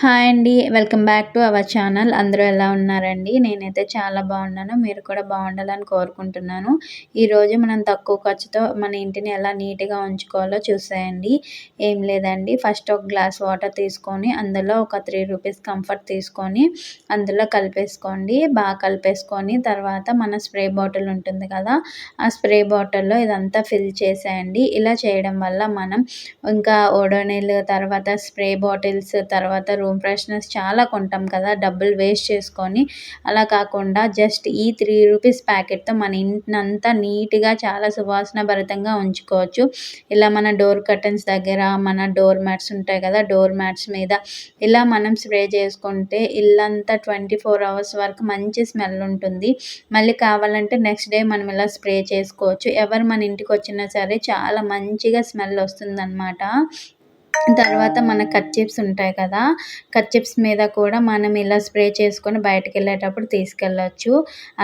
Hi అండి welcome back to our channel. అందరూ ఎలా ఉన్నారండి? నేనైతే చాలా బాగున్నాను. మీరు కూడా బాగుండాలని కోరుకుంటున్నాను. ఈరోజు మనం తక్కువ ఖర్చుతో మన ఇంటిని ఎలా నీట్గా ఉంచుకోవాలో చూసేయండి. ఏం లేదండి. ఫస్ట్ ఒక గ్లాస్ వాటర్ తీసుకొని అందులో ఒక త్రీ రూపీస్ కంఫర్ట్ తీసుకొని అందులో కలిపేసుకోండి. బాగా కలిపేసుకొని తర్వాత మన స్ప్రే బాటిల్ ఉంటుంది కదా ఆ స్ప్రే బాటిల్లో ఇదంతా ఫిల్ చేసేయండి. ఇలా చేయడం వల్ల మనం ఇంకా ఓడోనిల్ తర్వాత స్ప్రే బాటిల్స్ తర్వాత రూమ్ ఫ్రెషనర్స్ చాలా కొంటాం కదా డబ్బులు వేస్ట్ చేసుకొని. అలా కాకుండా జస్ట్ ఈ త్రీ రూపీస్ ప్యాకెట్తో మన ఇంటినంతా నీట్గా చాలా సువాసన భరితంగా ఉంచుకోవచ్చు. ఇలా మన డోర్ కర్టన్స్ దగ్గర మన డోర్ మ్యాట్స్ ఉంటాయి కదా డోర్ మ్యాట్స్ మీద ఇలా మనం స్ప్రే చేసుకుంటే ఇల్లంతా ట్వంటీ ఫోర్ అవర్స్ వరకు మంచి స్మెల్ ఉంటుంది. మళ్ళీ కావాలంటే నెక్స్ట్ డే మనం ఇలా స్ప్రే చేసుకోవచ్చు. ఎవరు మన ఇంటికి వచ్చినా సరే చాలా మంచిగా స్మెల్ వస్తుందన్నమాట. తర్వాత మన కర్చీఫ్స్ ఉంటాయి కదా కర్చీఫ్స్ మీద కూడా మనం ఇలా స్ప్రే చేసుకొని బయటకు వెళ్ళేటప్పుడు తీసుకెళ్ళచ్చు.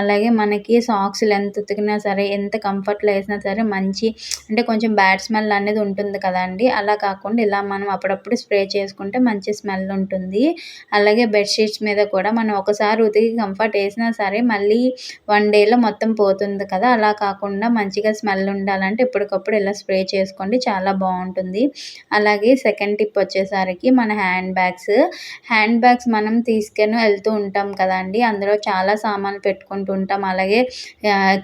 అలాగే మనకి సాక్స్లు ఎంత ఉతికినా సరే ఎంత కంఫర్ట్లో వేసినా సరే మంచి అంటే కొంచెం బ్యాడ్ స్మెల్ అనేది ఉంటుంది కదండి. అలా కాకుండా ఇలా మనం అప్పుడప్పుడు స్ప్రే చేసుకుంటే మంచి స్మెల్ ఉంటుంది. అలాగే బెడ్షీట్స్ మీద కూడా మనం ఒకసారి ఉతికి కంఫర్ట్ వేసినా సరే మళ్ళీ వన్ డేలో మొత్తం పోతుంది కదా. అలా కాకుండా మంచిగా స్మెల్ ఉండాలంటే ఎప్పటికప్పుడు ఇలా స్ప్రే చేసుకోండి చాలా బాగుంటుంది. అలాగే సెకండ్ టిప్ వచ్చేసరికి మన హ్యాండ్ బ్యాగ్స్ హ్యాండ్ బ్యాగ్స్ మనం తీసుకొని వెళ్తూ ఉంటాం కదండి. అందులో చాలా సామాన్లు పెట్టుకుంటూ ఉంటాం. అలాగే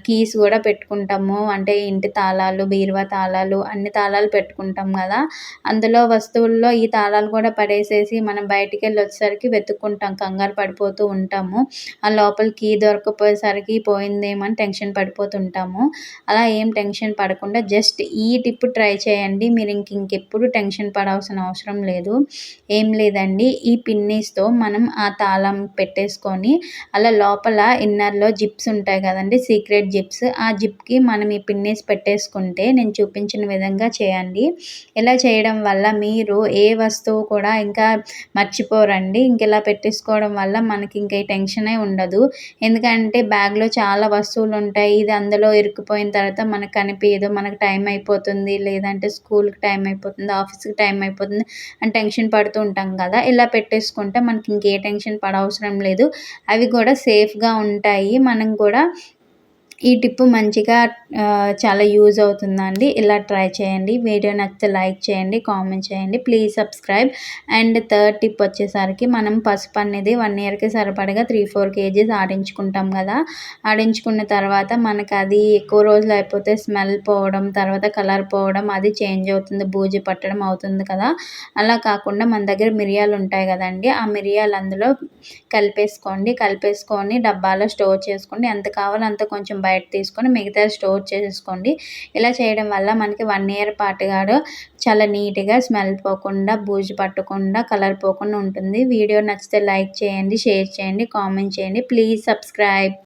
కీస్ కూడా పెట్టుకుంటాము. అంటే ఇంటి తాళాలు బీరువా తాళాలు అన్ని తాళాలు పెట్టుకుంటాం కదా. అందులో వస్తువుల్లో ఈ తాళాలు కూడా పడేసేసి మనం బయటికి వెళ్ళి వచ్చేసరికి వెతుక్కుంటాం. కంగారు పడిపోతూ ఉంటాము. ఆ లోపల కీ దొరకపోయేసరికి పోయిందేమని టెన్షన్ పడిపోతుంటాము. అలా ఏం టెన్షన్ పడకుండా జస్ట్ ఈ టిప్ ట్రై చేయండి. మీరు ఇంక ఇంకెప్పుడు టెన్షన్ పడ పడాల్సిన అవసరం లేదు. ఏం లేదండి. ఈ పిన్నీస్తో మనం ఆ తాళం పెట్టేసుకొని అలా లోపల ఇన్నర్లో జిప్స్ ఉంటాయి కదండి సీక్రెట్ జిప్స్. ఆ జిప్కి మనం ఈ పిన్నీస్ పెట్టేసుకుంటే నేను చూపించిన విధంగా చేయండి. ఇలా చేయడం వల్ల మీరు ఏ వస్తువు కూడా ఇంకా మర్చిపోరండి. ఇంక ఇలా పెట్టేసుకోవడం వల్ల మనకి ఇంకా టెన్షనే ఉండదు. ఎందుకంటే బ్యాగ్లో చాలా వస్తువులు ఉంటాయి. ఇది అందులో ఇరుక్కుపోయిన తర్వాత మనకు కనిపించదు మనకు టైం అయిపోతుంది. లేదంటే స్కూల్కి టైం అయిపోతుంది. ఆఫీస్కి టైం అయిపోతుంది. అని టెన్షన్ పడుతూ ఉంటాం కదా ఇలా పెట్టేసుకుంటే మనకి ఇంకే టెన్షన్ పడవసరం లేదు. అవి కూడా సేఫ్గా ఉంటాయి. మనం కూడా ఈ టిప్ మంచిగా చాలా యూజ్ అవుతుందండి. ఇలా ట్రై చేయండి. వీడియో నచ్చితే లైక్ చేయండి కామెంట్ చేయండి. Please subscribe. And third tip వచ్చేసరికి మనం పసుపు అనేది వన్ ఇయర్కి సరిపడగా త్రీ ఫోర్ కేజీస్ ఆడించుకుంటాం కదా. ఆడించుకున్న తర్వాత మనకు అది ఎక్కువ రోజులు అయిపోతే స్మెల్ పోవడం తర్వాత కలర్ పోవడం అది చేంజ్ అవుతుంది బూజు పట్టడం అవుతుంది కదా. అలా కాకుండా మన దగ్గర మిరియాలు ఉంటాయి కదండి. ఆ మిరియాలు అందులో కలిపేసుకోండి. కలిపేసుకొని డబ్బాలో స్టోర్ చేసుకోండి. ఎంత కావాలో అంత కొంచెం బయట తీసుకొని మిగతా స్టోర్ చేసేసుకోండి ఇలా చేయడం వల్ల మనకి వన్ ఇయర్ పాటుగాడు చాలా నీట్గా స్మెల్ పోకుండా బూజు పట్టకుండా కలర్ పోకుండా ఉంటుంది. వీడియో నచ్చితే లైక్ చేయండి షేర్ చేయండి కామెంట్ చేయండి. Please subscribe.